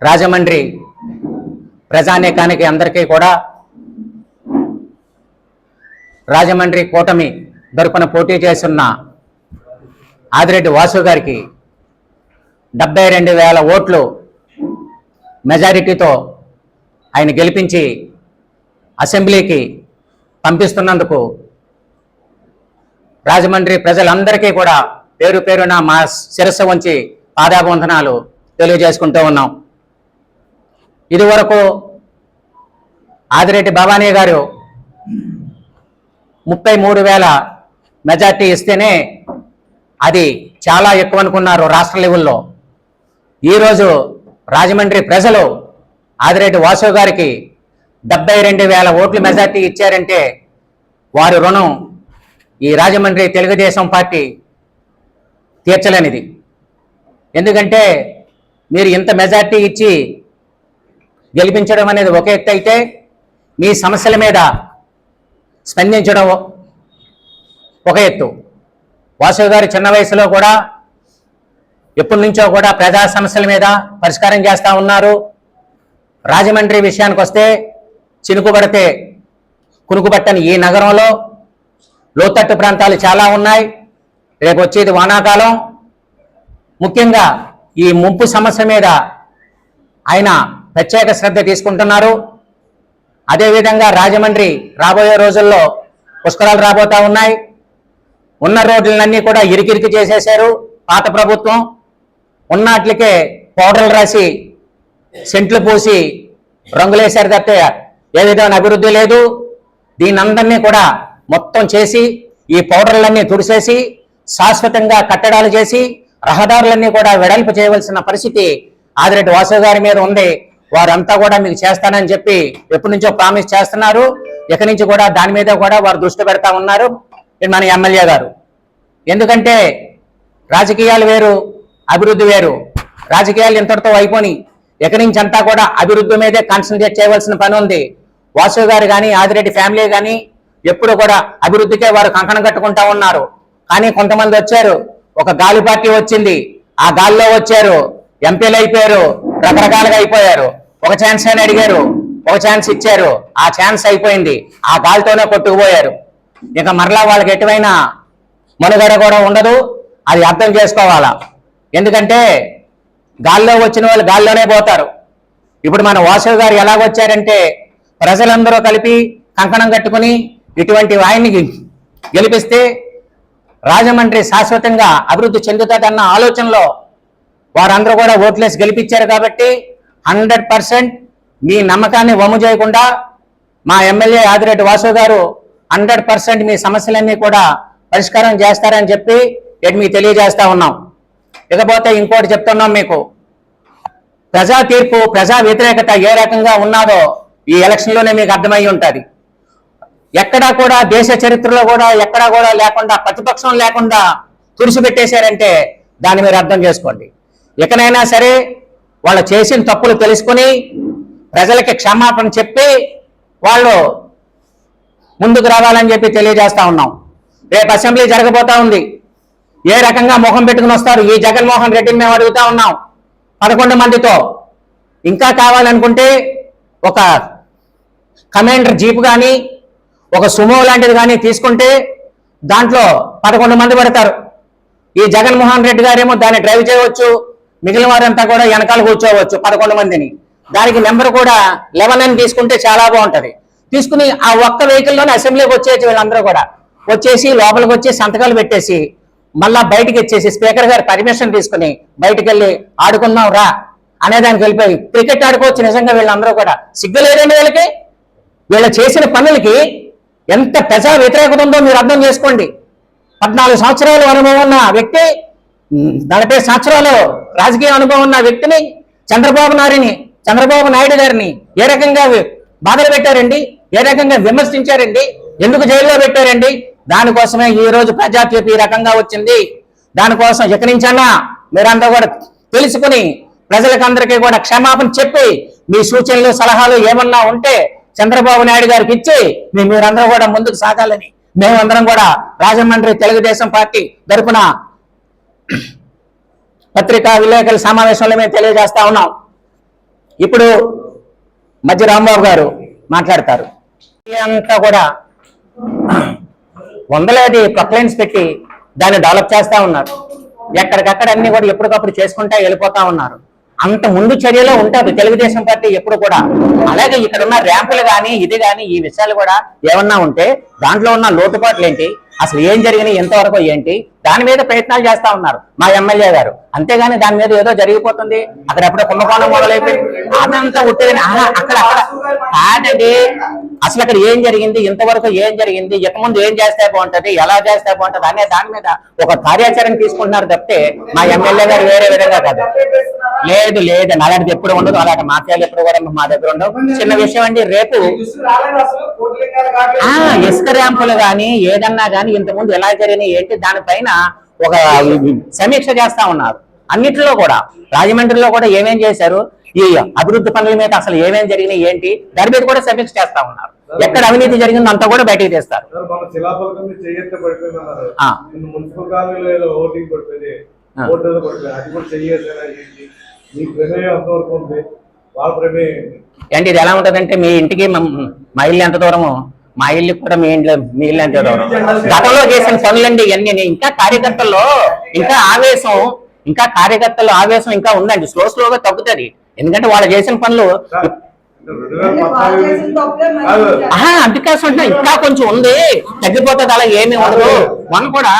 రాజమండ్రి ప్రజానేకానికి అందరికీ కూడా రాజమండ్రి కూటమి తరపున పోటీ చేస్తున్న ఆదిరెడ్డి వాసు గారికి డెబ్బై రెండు వేల ఓట్లు మెజారిటీతో ఆయన గెలిపించి అసెంబ్లీకి పంపిస్తున్నందుకు రాజమండ్రి ప్రజలందరికీ కూడా పేరు పేరున మా శిరస్సు వంచి పాదాబంధనాలు తెలియజేసుకుంటూ ఉన్నాం. ఇదివరకు ఆదిరెడ్డి భవానీ గారు ముప్పై మూడు వేల మెజార్టీ ఇస్తేనే అది చాలా ఎక్కువ అనుకున్నారు రాష్ట్ర లెవెల్లో. ఈరోజు రాజమండ్రి ప్రజలు ఆదిరెడ్డి వాసు గారికి డెబ్బై రెండు వేల ఓట్లు మెజార్టీ ఇచ్చారంటే వారి రుణం ఈ రాజమండ్రి తెలుగుదేశం పార్టీ తీర్చలేనిది. ఎందుకంటే మీరు ఇంత మెజార్టీ ఇచ్చి గెలిపించడం అనేది ఒక ఎత్తు అయితే మీ సమస్యల మీద స్పందించడం ఒక ఎత్తు. వాసు గారు చిన్న వయసులో కూడా ఎప్పటి నుంచో కూడా ప్రజా సమస్యల మీద పరిష్కారం చేస్తూ ఉన్నారు. రాజమండ్రి విషయానికి వస్తే చినుకుబడితే కునుకుబట్టని ఈ నగరంలో లోతట్టు ప్రాంతాలు చాలా ఉన్నాయి. రేపు వచ్చేది వానాకాలం. ముఖ్యంగా ఈ ముంపు సమస్య మీద ఆయన ప్రత్యేక శ్రద్ధ తీసుకుంటున్నారు. అదేవిధంగా రాజమండ్రి రాబోయే రోజుల్లో పుష్కరాలు రాబోతా ఉన్నాయి. ఉన్న రోడ్లన్నీ కూడా ఇరికిరికి చేసేశారు పాత ప్రభుత్వం. ఉన్నట్లకే పౌడర్లు రాసి సెంట్లు పోసి రంగులేశారు తప్పితే ఏ విధమైన అభివృద్ధి లేదు. దీనందరినీ కూడా మొత్తం చేసి ఈ పౌడర్లన్నీ తుడిసేసి శాశ్వతంగా కట్టడాలు చేసి రహదారులన్నీ కూడా వెడల్పు చేయవలసిన పరిస్థితి ఆదిరెడ్డి వాసు గారి మీద ఉంది. వారంతా కూడా మీకు చేస్తానని చెప్పి ఎప్పటి నుంచో ప్రామిస్ చేస్తున్నారు. ఎక్కడి నుంచి కూడా దాని మీద కూడా వారు దృష్టి పెడతా ఉన్నారు. మన ఎమ్మెల్యే గారు. ఎందుకంటే రాజకీయాలు వేరు అభివృద్ధి వేరు. రాజకీయాలు ఇంతటితో అయిపోయి ఎక్కడి నుంచి అంతా కూడా అభివృద్ధి మీదే కాన్సన్ట్రేట్ చేయవలసిన పని ఉంది. వాసు గారు కానీ ఆదిరెడ్డి ఫ్యామిలీ కానీ ఎప్పుడు కూడా అభివృద్ధికే వారు కంకణం కట్టుకుంటా ఉన్నారు. కానీ కొంతమంది వచ్చారు. ఒక గాలి పార్టీ వచ్చింది. ఆ గాలిలో వచ్చారు. ఎంపీలు అయిపోయారు రకరకాలుగా అయిపోయారు. ఒక ఛాన్స్ అని అడిగారు ఒక ఛాన్స్ ఇచ్చారు. ఆ ఛాన్స్ అయిపోయింది. ఆ గాలితోనే కొట్టుకుపోయారు. ఇక మరలా వాళ్ళకి ఎటువైనా మనుగడ కూడా ఉండదు. అది అర్థం చేసుకోవాలా? ఎందుకంటే గాల్లో వచ్చిన వాళ్ళు గాల్లోనే పోతారు. ఇప్పుడు మన వాసు గారు ఎలాగొచ్చారంటే ప్రజలందరూ కలిపి కంకణం కట్టుకుని ఇటువంటి ఆయన్ని గెలిపిస్తే రాజమండ్రి శాశ్వతంగా అభివృద్ధి చెందుతుందన్న ఆలోచనలో వారందరూ కూడా ఓట్లేసి గెలిపించారు కాబట్టి హండ్రెడ్ పర్సెంట్ మీ నమ్మకాన్ని వమ్ము చేయకుండా మా ఎమ్మెల్యే ఆదిరెడ్డి వాసు గారు హండ్రెడ్ పర్సెంట్ మీ సమస్యలన్నీ కూడా పరిష్కారం చేస్తారని చెప్పి ఇటు మీకు తెలియజేస్తా ఉన్నాం. ఇకపోతే ఇంకోటి చెప్తున్నాం మీకు. ప్రజా తీర్పు ప్రజా వ్యతిరేకత ఏ రకంగా ఉన్నాదో ఈ ఎలక్షన్లోనే మీకు అర్థమై ఉంటుంది. ఎక్కడా కూడా దేశ చరిత్రలో కూడా ఎక్కడా కూడా లేకుండా ప్రతిపక్షం లేకుండా తుడిచిపెట్టేశారంటే దాన్ని మీరు అర్థం చేసుకోండి. ఇకనైనా సరే వాళ్ళు చేసిన తప్పులు తెలుసుకొని ప్రజలకి క్షమాపణ చెప్పి వాళ్ళు ముందుకు రావాలని చెప్పి తెలియజేస్తా ఉన్నాం. రేపు అసెంబ్లీ జరగబోతా ఉంది. ఏ రకంగా ముఖం పెట్టుకుని వస్తారు? ఈ జగన్మోహన్ రెడ్డిని మేము అడుగుతా ఉన్నాం. పదకొండు మందితో. ఇంకా కావాలనుకుంటే ఒక కమాండర్ జీప్ కానీ ఒక సుమో లాంటిది కానీ తీసుకుంటే దాంట్లో పదకొండు మంది పడతారు. ఈ జగన్మోహన్ రెడ్డి గారేమో దాన్ని డ్రైవ్ చేయవచ్చు మిగిలిన వారంతా కూడా వెనకాల కూర్చోవచ్చు పదకొండు మందిని. దానికి నెంబర్ కూడా లెవెన్ అని తీసుకుంటే చాలా బాగుంటది. తీసుకుని ఆ ఒక్క వెహికల్లోనే అసెంబ్లీకి వచ్చేసి వీళ్ళందరూ కూడా వచ్చేసి లోపలికి వచ్చి సంతకాలు పెట్టేసి మళ్ళా బయటికి వచ్చేసి స్పీకర్ గారు పర్మిషన్ తీసుకుని బయటికి వెళ్ళి ఆడుకుందాం రా అనేదానికి వెళ్ళిపోయి క్రికెట్ ఆడుకోవచ్చు నిజంగా వీళ్ళందరూ కూడా. సిగ్గు లేదండి వీళ్ళకి? వీళ్ళు చేసిన పనులకి ఎంత ప్రజా వ్యతిరేకత ఉందో మీరు అర్థం చేసుకోండి. పద్నాలుగు సంవత్సరాలు అనుభవం ఉన్న వ్యక్తి నలభై సంవత్సరాలు రాజకీయ అనుభవం ఉన్న వ్యక్తిని చంద్రబాబు నాయుడిని చంద్రబాబు నాయుడు గారిని ఏ రకంగా బాధలు పెట్టారండి? ఏ రకంగా విమర్శించారండి? ఎందుకు జైల్లో పెట్టారండి? దానికోసమే ఈ రోజు ప్రజాతీయత ఈ రకంగా వచ్చింది. దానికోసం ఎక్కడి నుంచన్నా మీరంతా కూడా తెలుసుకుని ప్రజలకందరికీ కూడా క్షమాపణ చెప్పి మీ సూచనలు సలహాలు ఏమన్నా ఉంటే చంద్రబాబు నాయుడు గారికి ఇచ్చి మీ మీరందరూ కూడా ముందుకు సాగాలని మేమందరం కూడా రాజమండ్రి తెలుగుదేశం పార్టీ తరపున పత్రికా విలేకరుల సమావేశంలో మేము తెలియజేస్తా ఉన్నాం. ఇప్పుడు మధ్య రాంబాబు గారు మాట్లాడతారు. అంతా కూడా వందలాది ప్రొక్లైన్స్ పెట్టి దాన్ని డెవలప్ చేస్తూ ఉన్నారు. ఎక్కడికక్కడ అన్ని కూడా ఎప్పటికప్పుడు చేసుకుంటా వెళ్ళిపోతా ఉన్నారు. అంత ముందు చర్యలో ఉంటుంది తెలుగుదేశం పార్టీ ఎప్పుడు కూడా. అలాగే ఇక్కడ ఉన్న ర్యాంపులు కానీ ఇది కానీ ఈ విషయాలు కూడా ఏమన్నా ఉంటే దాంట్లో ఉన్న లోటుపాట్లు ఏంటి? అసలు ఏం జరిగినాయి? ఎంతవరకు ఏంటి? దాని మీద ప్రయత్నాలు చేస్తా ఉన్నారు మా ఎమ్మెల్యే గారు. అంతేగాని దాని మీద ఏదో జరిగిపోతుంది. అక్కడ ఎప్పుడో కుంభకోణం మొదలైపోయింది. అదంతా ఉట్టేదని అక్కడ అక్కడ. కాదండి. అసలు అక్కడ ఏం జరిగింది? ఇంతవరకు ఏం జరిగింది? ఇక ముందు ఏం చేస్తే బాగుంటది? ఎలా చేస్తే బాగుంటది? అనే దాని మీద ఒక కార్యాచరణ తీసుకుంటున్నారు తప్పితే మా ఎమ్మెల్యే గారు వేరే విధంగా కాదు. లేదు లేదు. అలాంటిది ఎప్పుడు ఉండదు. అలాంటి మాట్లాడాలి ఎప్పుడు కూడా మా దగ్గర ఉండవు. చిన్న విషయం అండి రేపు ఆ ఇసుక ర్యాంపులు గాని ఏదన్నా గాని ఇంతకుముందు ఎలా జరిగినాయి ఏంటి దానిపైన ఒక సమీక్ష చేస్తా ఉన్నారు. అన్నిటిలో కూడా రాజమండ్రిలో కూడా ఏమేం చేశారు? ఈ అభివృద్ధి పనుల మీద అసలు ఏమేం జరిగినాయి ఏంటి? దాని మీద కూడా సమీక్ష చేస్తా ఉన్నారు. ఎక్కడ అవినీతి జరిగిందో అంతా కూడా బయటికి తీస్తారు. ఏంటి? ఇది ఎలా ఉంటదంటే మీ ఇంటికి మా ఇల్లు ఎంత దూరము? మా ఇల్లు కూడా మీ ఇంట్లో మీ ఇల్లు గతంలో చేసిన పనులండి ఇవన్నీ. ఇంకా కార్యకర్తల్లో ఇంకా ఆవేశం ఇంకా కార్యకర్తల్లో ఆవేశం ఇంకా ఉందండి. స్లో స్లోగా తగ్గుతుంది. ఎందుకంటే వాళ్ళు చేసిన పనులు ఆహా అందుకోసం ఇంకా కొంచెం ఉంది. తగ్గిపోతుంది అలా ఏమీ ఉండదు. మన కూడా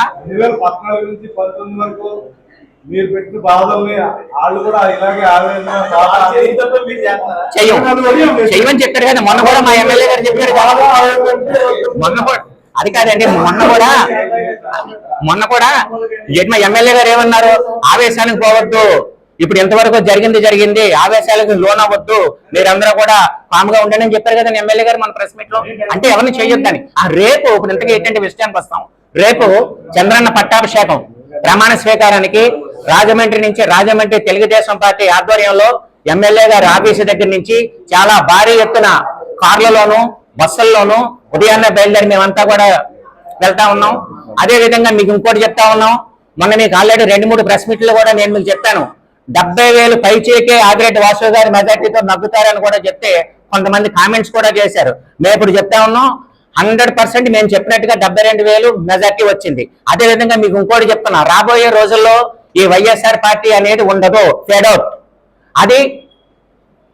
మీరు పెట్టిన బాధల్ని వాళ్ళు కూడా ఇలాగే ఆవేదన చెప్పారు కదా మొన్న కూడా మా ఎమ్మెల్యే గారు చెప్పారు మొన్న కూడా అది కాదండి మొన్న కూడా మొన్న కూడా మా ఎమ్మెల్యే గారు ఏమన్నారు? ఆవేశానికి పోవద్దు. ఇప్పుడు ఎంతవరకు జరిగింది జరిగింది. ఆవేశాలకు లోన్ అవ్వద్దు. మీరందరూ కూడా కామ్గా ఉండండి అని చెప్పారు కదా ఎమ్మెల్యే గారు మన ప్రెస్ మీట్లో అంటే ఎవరిని చేయొద్దని. ఆ రేపు ఇప్పుడు ఇంతకీ ఏంటంటే విషయానికి వస్తాం. రేపు చంద్రన్న పట్టాభిషేకం. ప్రమాణ స్వీకారానికి రాజమండ్రి నుంచి రాజమండ్రి తెలుగుదేశం పార్టీ ఆధ్వర్యంలో ఎమ్మెల్యే గారి ఆఫీసు దగ్గర నుంచి చాలా భారీ ఎత్తున కార్లలోను బస్సుల్లోనూ ఉదయాన్నే బయలుదేరి మేమంతా కూడా వెళ్తా ఉన్నాం. అదే విధంగా మీకు ఇంకోటి చెప్తా ఉన్నాం. మొన్న మీకు ఆల్రెడీ రెండు మూడు ప్రెస్ మీట్లు కూడా నేను మీకు చెప్పాను. డెబ్బై వేలు పైచేకే ఆదిరెడ్డి వాసు గారి మెజార్టీతో నగ్గుతారని కూడా చెప్తే కొంతమంది కామెంట్స్ కూడా చేశారు. మేము ఇప్పుడు చెప్తా ఉన్నాం హండ్రెడ్ పర్సెంట్ మేము చెప్పినట్టుగా డెబ్బై రెండు వేలు మెజార్టీ వచ్చింది. అదే విధంగా మీకు ఇంకోటి చెప్తున్నా. రాబోయే రోజుల్లో ఈ వైఎస్ఆర్ పార్టీ అనేది ఉండదు. ఫేడౌట్ అది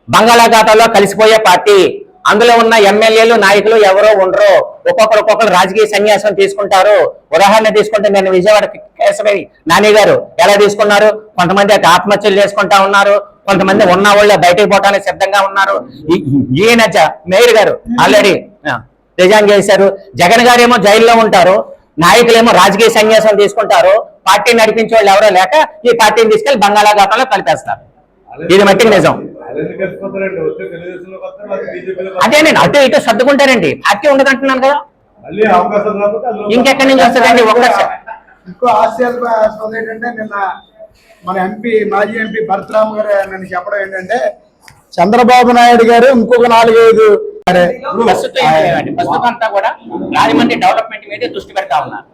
బంగాళాఖాతంలో కలిసిపోయే పార్టీ. అందులో ఉన్న ఎమ్మెల్యేలు నాయకులు ఎవరో ఉండరు. ఒక్కొక్కరు ఒక్కొక్కరు రాజకీయ సన్యాసం తీసుకుంటారు. ఉదాహరణ తీసుకుంటే నేను విజయవాడ కేశవరి నాని గారు ఎలా తీసుకున్నారు? కొంతమంది అయితే ఆత్మహత్యలు చేసుకుంటా ఉన్నారు. కొంతమంది ఉన్న వాళ్ళే బయటకు పోవడానికి సిద్ధంగా ఉన్నారు. ఈ- ఈయన మేయర్ గారు ఆల్రెడీ రిజైన్ చేశారు. జగన్ గారేమో జైల్లో ఉంటారు. నాయకులేమో రాజకీయ సన్యాసం తీసుకుంటారు. పార్టీ నడిపించే వాళ్ళు ఎవరో లేక ఈ పార్టీని తీసుకెళ్ళి బంగాళాఖాతంలో కలిపేస్తారు. ఇది మట్టికి నిజం. వాళ్ళు అదే నేను అటు ఇటు సర్దుకుంటారండి పార్టీ ఉండదంటున్నాను కదా. ఇంకెక్కడి నుంచి వస్తుందండి? ఒక్కసారి ఇంకో ఏంటంటే నిన్న మన ఎంపీ మాజీ ఎంపీ భరతరామ్ గారు నన్ను చెప్పడం ఏంటంటే చంద్రబాబు నాయుడు గారు ఇంకొక నాలుగైదు ప్రస్తుతం అంతా కూడా రాజమండ్రి డెవలప్మెంట్ మీద దృష్టి పెడతా ఉన్నారు?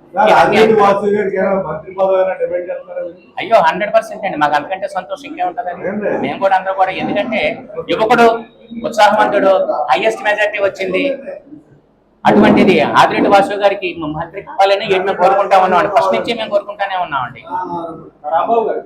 అయ్యో హండ్రెడ్ పర్సెంట్ అండి. మాకు అంతకంటే సంతోషం ఇంకేముంటదండి? మేము కూడా అందరూ కూడా ఎందుకంటే యువకుడు ఉత్సాహవంతుడు హైయెస్ట్ మెజార్టీ వచ్చింది. అటువంటిది ఆదిరెడ్డి వాసు గారికి మంత్రి కావాలని మేము కోరుకుంటా ఉన్నామండి ఫస్ట్ నుంచి మేము కోరుకుంటానే ఉన్నామండి. రాంబాబు గారు